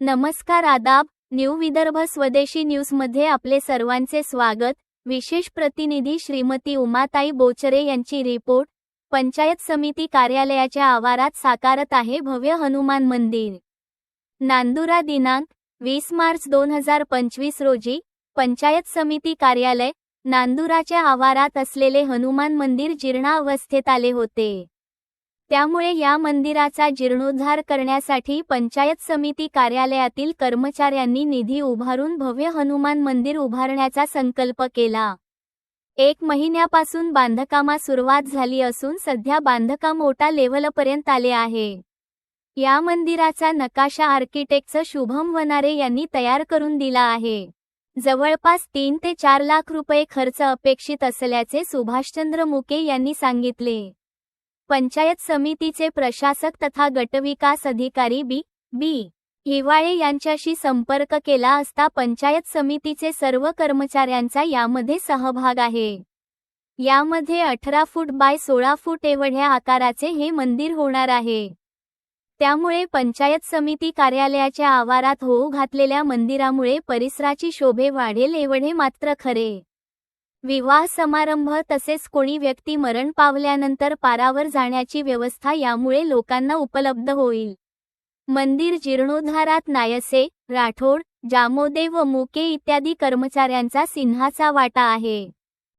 नमस्कार आदाब न्यू विदर्भ स्वदेशी न्यूजमध्ये आपले सर्वांचे स्वागत. विशेष प्रतिनिधी श्रीमती उमाताई बोचरे यांची रिपोर्ट. पंचायत समिती कार्यालयाच्या आवारात साकारत आहे भव्य हनुमान मंदिर. नांदुरा दिनांक वीस मार्च दोन हजार पंचवीस रोजी पंचायत समिती कार्यालय नांदुराच्या आवारात असलेले हनुमान मंदिर जीर्णावस्थेत आले होते. त्यामुळे या मंदिराचा जीर्णोद्धार करण्यासाठी पंचायत समिती कार्यालयातील कर्मचाऱ्यांनी निधी उभारून भव्य हनुमान मंदिर उभारण्याचा संकल्प केला. एक महिन्यापासून बांधकामा सुरुवात झाली असून सध्या बांधकाम मोठा लेव्हलपर्यंत आले आहे. या मंदिराचा नकाशा आर्किटेक्ट शुभम वनारे यांनी तयार करून दिला आहे. जवळपास तीन ते चार लाख रुपये खर्च अपेक्षित असल्याचे सुभाषचंद्र मुके यांनी सांगितले. पंचायत समितीचे प्रशासक तथा गटविकास अधिकारी बी बी. हिवाळे यांच्याशी संपर्क केला असता पंचायत समितीचे सर्व कर्मचाऱ्यांचा यामध्ये सहभाग आहे. यामध्ये अठरा फूट बाय सोळा फूट एवढ्या आकाराचे हे मंदिर होणार आहे. त्यामुळे पंचायत समिती कार्यालयाच्या आवारात होऊ घातलेल्या मंदिरामुळे परिसराची शोभे वाढेल एवढे मात्र खरे. विवाह समारंभ तसेच कोणी व्यक्ती मरण पावल्यानंतर पारावर जाण्याची व्यवस्था यामुळे लोकांना उपलब्ध होईल. मंदिर जीर्णोद्धारात नायसे राठोड जामोदे व मुके इत्यादी कर्मचाऱ्यांचा सिंहाचा वाटा आहे.